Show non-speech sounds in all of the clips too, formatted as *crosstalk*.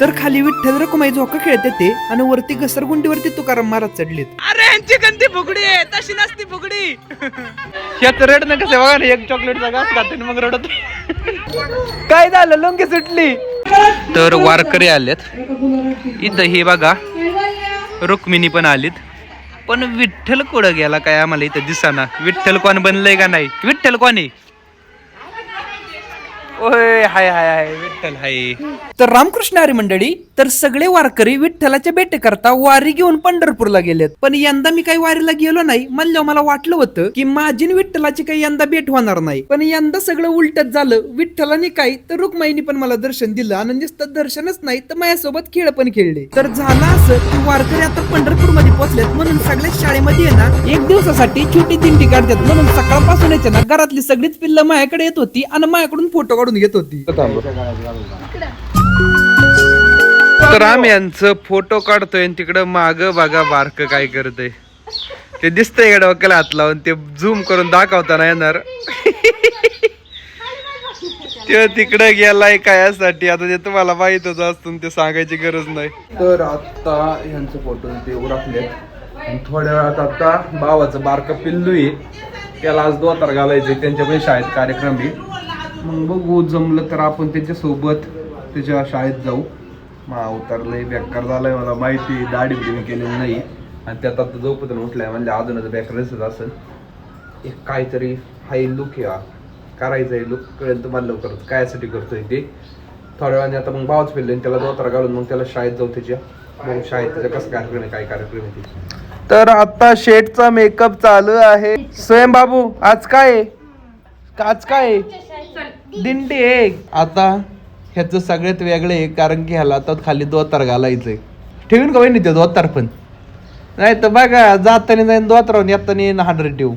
तर खाली विठ्ठल रकुमाई झोका खेळते ते आणि वरती घसरगुंडीवरती तुकाराम महाराज चढलेत. अरे यांची गंदी फुगडी आहे. तशी नसती फुगडी. ह्यात रड ना कसं बघा ना एक चॉकलेटचा घास खाते आणि मग रडत काय झालं? लंगी सुटली. तर वारकरी आलेत. इथं हे बघा रुक्मिणी पण आलीत. पण विठ्ठल कुठं गेला काय आम्हाला इथं दिसाना? विठ्ठल कोण बनलंय का नाही? विठ्ठल कोणी ओय हाय हाय हाय विठ्ठल हाय. तर रामकृष्ण हरी मंडळी तर सगळे वारकरी विठ्ठलाच्या भेटे करता वारी घेऊन पंढरपूरला गेलेत. पण यंदा मी काही वारीला गेलो नाही. म्हणलं मला वाटलं होतं की माझी विठ्ठलाची काही यंदा भेट होणार नाही. पण यंदा सगळं उलटच झालं. विठ्ठलाने काही तर रुक्माईनी पण मला दर्शन दिलं आणि नुसतं दर्शनच नाही तर माझ्यासोबत खेळ पण खेळले. तर झालं असं की वारकरी आता पंढरपूरमध्ये पोहोचलेत म्हणून सगळ्या शाळेमध्ये ना एक दिवसासाठी छोटी दिंडी काढतात. म्हणून सकाळपासून याच्या ना घरातली सगळीच पिल्लं माझ्याकडे येत होती आणि माझ्याकडून फोटो काढून घेत होती. तर आम्ही यांचं फोटो काढतोय आणि तिकडं माग बघा बारक काय करतय. ते दिसतंय का डोक्याला हात लावून? ते झूम करून दाखवताना येणार. ते तिकडे गेलाय कायासाठी. आता ते तुम्हाला माहितच असतं ते सांगायची गरज नाही. तर आता ह्यांचे फोटो ते उरकले थोड्या वेळात आता भावाचं बारकं पिल्लू आहे. त्याला आज दोतार घालायचे त्यांच्या पण शाळेत कार्यक्रम आहे. मग बघू जमलं तर आपण त्याच्यासोबत त्याच्या शाळेत जाऊ. उतरलंय बेकार झालंय मला. माहिती दाढी बिडी केलेली नाही. आणि त्यात आता झोपतून उठलाय म्हणजे अजूनच बेकार दिसत असेल. एक काहीतरी हाय लुक या. करायचं आहे लुक कळेल तुम्हाला लवकर कायसाठी करतोय ते. थोड्या वेळाने आता मग भावच फिरले त्याला दोतारा घालून मग त्याला शाळेत जाऊ त्याच्या मग शाळेत त्याचा कसं कार्यक्रम आहे काय कार्यक्रम आहे ते तर आता शेटचा मेकअप चालू आहे. स्वयं बाबू आज काय आहे? आज काय आहे? दिंडी आहे. आता ह्याचं सगळ्यात वेगळं आहे कारण की ह्याला आता खाली दोतार घालायचंय. ठेवून का वहिनी ते दोतार पण? नाही तर बघा जाताना जाईन दोतारावून येताना येईन हांडर ठेवू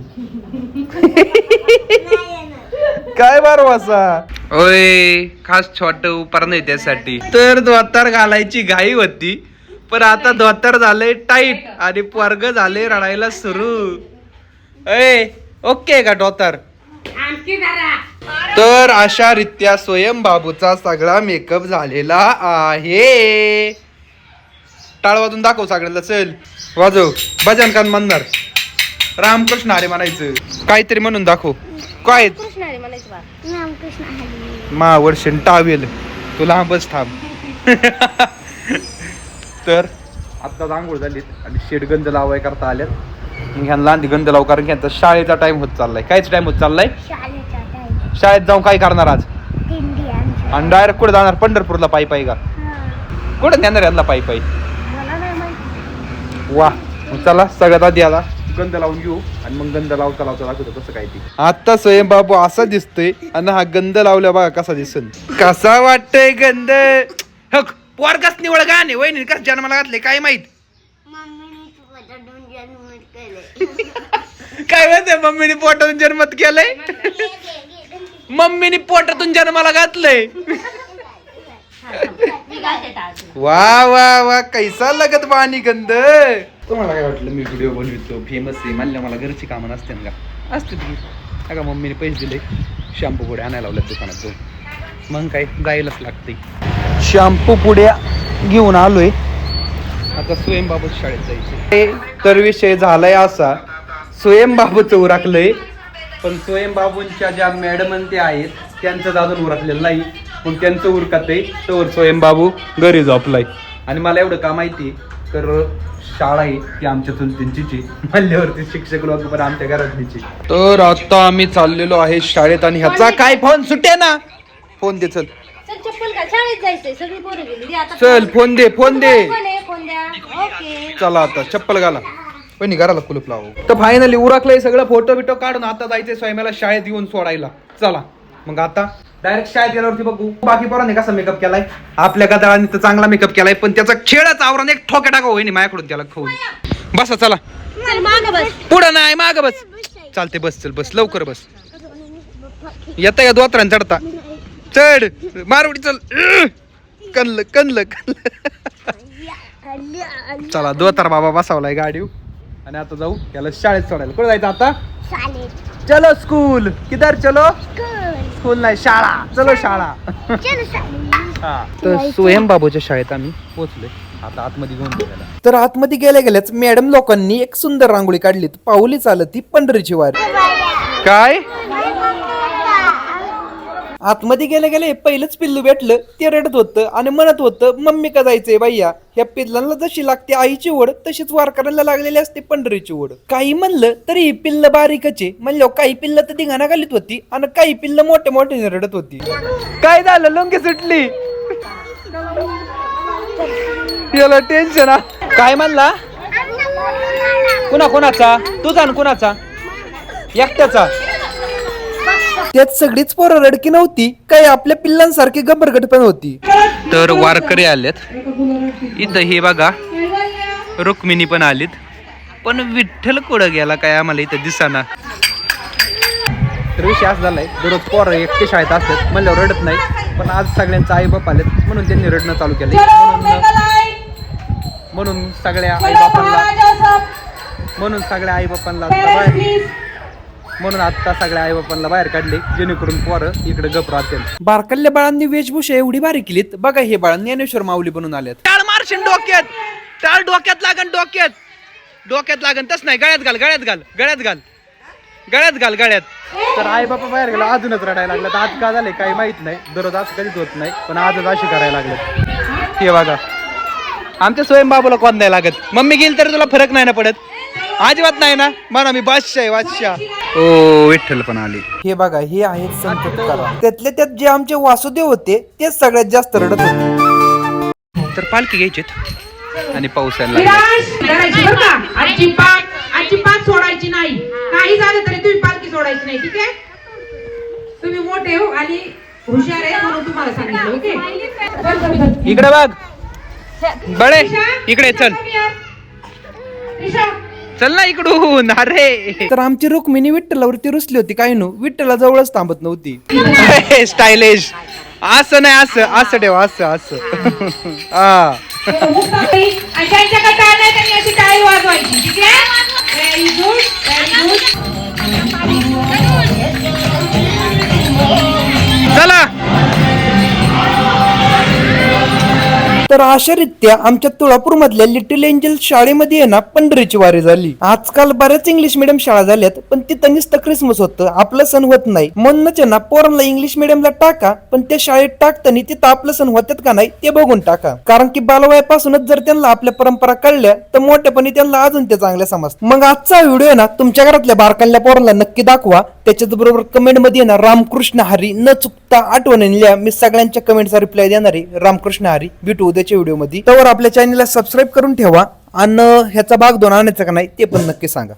काय बार वासा ओय खास छोट उपार नाही त्यासाठी. तर धोतर घालायची घाई होती पण आता धोतर झालंय टाईट आणि पोरग झाले रडायला सुरू. ए ओके का धोतर तर अशा रित्या स्वयंबाबूचा सगळा मेकअप झालेला आहे. टाळ वाजून दाखव सगळ्यांना चल. वाजव. भजन कान म्हणणार. रामकृष्ण हरे म्हणायचं. काहीतरी म्हणून दाखव. काय? कृष्ण हरी म्हणायचं बा. रामकृष्ण हरी मा वर्षन टावेल. तू लांबच थांब. तर आता आंघोळ झालीत आणि शेडगंज लावाय करता आल्यात. मग ह्यांना आधी गंध लाव कारण की ह्यांचा शाळेचा टाइम होत चाललाय. कायच टाइम होत चाललाय? शाळेत जाऊन काय करणार आज? दिंडी आणि डायरेक्ट कुठे जाणार? पंढरपूरला पायी पायी का? हा. कुठे नेणार यांना पायी पायी? मला नाही माहिती. वा. मग चला सगळ्यात आधी आला गंध लावून घेऊ आणि मग गंध लावता लावता दाखवतो कसं काय ते. आता स्वयंबाबू असा दिसतोय आणि हा गंध लावल्या बघा कसा दिसन कसा वाटतय गंध? हक पोरगाच निवड गाणे वहिनी कस जन्माला घातले काय माहीत? मम्मीने तुझ्या दोन जन्म केले *laughs* काय म्हणते मम्मीने पोटातून जन्मत केलंय? मम्मीने पोटातून जन्माला घातलंय. वा वा वा कैसा लगत पाणी गंध. तुम्हाला काय वाटलं मी व्हिडिओ बनवितो? फेमस आहे. म्हणलं मला घरची कामं नसते ना का? असते ती का मम्मीने पैसे दिले. शॅम्पू पुढे आणायला लावल्यात दुकानात जाऊन मग काय? जायलाच लागते. शॅम्पू पुड्या घेऊन आलोय. आता स्वयंबाबूच शाळेत जायचे तर विषय झालाय असा. स्वयंबाबूचं उरकलंय. पण स्वयंबाबूंच्या ज्या मॅडम ते आहेत त्यांचं अजून उरकलेलं नाही. मग त्यांचं उरकत आहे तर स्वयंबाबू घरी झोपलाय. आणि मला एवढं का माहिती तर शाळा आहे ती आमच्या चुलतींचीच आहे. म्हणल्यावरती शिक्षक लोक पण आमच्या घरातलीची तर आता आम्ही चाललेलो आहे शाळेत आणि ह्याचा काय फोन सुटे ना? फोन दे चल. चल चप्पल का शाळेत जायचंय. सगळी पोरं गेली. दे आता चल फोन दे फोन दे. चला आता चप्पल घाला. पण घराला कुलूप लावू. तर फायनली उरकलंय सगळं फोटो बिटो काढून आता जायचंय स्वयंला शाळेत येऊन सोडायला. चला मग आता डायरेक्ट शाळेत गेल्यावरती बघू. बाकी पोरांनी कसा मेकअप केलाय? आपल्या गदाळांनी तर चांगला मेकअप केलाय पण त्याचा खेळच आवरण एक ठोक्या टाका होईनी माझ्याकडून त्याला खाऊन. बसा चला. पुढं नाही माग बस. चालते बस चल बस लवकर बस. येता या दोतरान चढता. चढ. मारवडी चल. कनल कनल कनल चला दोतार बाबा बसावलाय गाडी आणि आता जाऊ याला शाळेत सोडायला. कुठे जायचं आता? शाळेत. चलो स्कूल किधर चलो? स्कूल स्कूल नाही शाळा. चलो शाळा. चल शाळेत. तर स्वयंबाबूच्या शाळेत आम्ही पोहोचलोय. आता आतमध्ये घेऊन गेला तर आतमध्ये गेल्या गेल्याच मॅडम लोकांनी एक सुंदर रांगोळी काढली पाऊली चालत ती पंढरीची वारी. काय? आतमध्ये गेल्या गेले पहिलंच पिल्लू भेटलं ते रडत होतं आणि म्हणत होतं मम्मी का जायचंय भैया? ह्या पिल्लांना जशी लागते आईची ओढ तशीच वारकऱ्यांना लागलेली असते पंढरीची ओढ. काही म्हणलं तरी ही पिल्ल बारीकचे म्हणलं काही पिल्ल तर धिंगाणा घालीत होती आणि काही पिल्ल मोठे मोठे रडत होती. काय झालं? लंगी सुटली. याला टेन्शन काय म्हणला? कुणा कुणाचा? तुझा आणि कुणाचा? एकट्याचा. त्यात सगळीच पोरं रडकी नव्हती काही आपल्या पिल्लांसारखी गबरगट पण होती. तर वारकरी आलेत. इथं हे बघा रुक्मिणी पण आलीत. पण विठ्ठल कुठं गेला काय आम्हाला इथं दिसाना? तर विषय असा झालाय दररोज पोरं एकटे शाळेत असतात म्हणल्यावर रडत नाही पण आज सगळ्यांचा आई बाप आलेत म्हणून त्यांनी रडणं चालू केलं म्हणून म्हणून सगळ्या आई बापांना म्हणून सगळ्या आई बापांना म्हणून आता सगळ्या आई बापांना बाहेर काढले जेणेकरून पोरं इकडे गप राहतील. बारकल्ल्या बाळांनी वेशभूषा एवढी भारी केलीत बघा हे बाळ ज्ञानेश्वर माऊली बनून आल्यात. टाळ मारशील डोक्यात. टाळ डोक्यात लागन डोक्यात. डोक्यात लागन तस नाही गळ्यात घाल गळ्यात घाल गळ्यात घाल. गळ्यात घाल गळ्यात. तर आई बापा बाहेर गेला अजूनच रडायला लागलं. आज का झालंय काही माहीत नाही दररोज असं कधीच होत नाही पण आजच अशी करायला लागलं. हे बघा आमच्या स्वयंबाबूला कोण नाही लागत. मम्मी गेली तरी तुला फरक नाही ना पडत. अजिबात नाही ना? म्हणा मी बादशाह आहे बादशाह. ओ विठ्ठल पण आली. हे बघा हे आहेत संत तुकाराम त्यातले त्यात जे आमचे वासुदेव होते तेच सगळ्यात जास्त रडत होते. तर पालखी घ्यायची आणि पाऊस यायला सोडायची नाही. काही झालं तरी तुम्ही पालखी सोडायची नाही ठीक आहे? तुम्ही मोठे हो आणि हुशार आहे म्हणून तुम्हाला सांगितलं ओके. इकडे बघ. बळे इकडे चल. चल ना इकडून अरे. तर आमची रुक्मिणी विठ्ठलावरती रुसली होती काय नो विठ्ठला जवळच थांबत नव्हती. स्टायलिश. असं नाही असं असं ठेव असं असं. हा. ज्यांच्याकडे टाळ नाही त्यांनी अशी टाळी वाजवायची तर अशारित्या आमच्या तुळापूरमधल्या लिटिल एंजल शाळेमध्ये आहे ना पंढरीची वारी झाली. आजकाल बऱ्याच इंग्लिश मिडियम शाळा झाल्यात पण तिथं नुसतं क्रिसमस होतं आपलं सण होत नाही. म्हणूनच आहे ना पोरांना इंग्लिश मिडियमला टाका पण त्या शाळेत टाकताना तिथं आपलं सण होतात का नाही ते बघून टाका. कारण की बालवयापासूनच जर त्यांना आपल्या परंपरा कळल्या तर मोठेपणी त्यांना अजून ते चांगल्या समजतात मग आजचा व्हिडिओ आहे ना तुमच्या घरातल्या बारकाल्या पोरांना नक्की दाखवा. त्याच्याच बरोबर कमेंटमध्ये ना रामकृष्ण हरी न चुक त्या लिहा मी सगळ्यांच्या कमेंटचा रिप्लाय देणारी रामकृष्ण हरी भेटू उद्याच्या व्हिडिओमध्ये तर आपल्या चॅनलला सबस्क्राईब करून ठेवा. आणि ह्याचा भाग दोन आणायचा का नाही ते पण नक्की सांगा.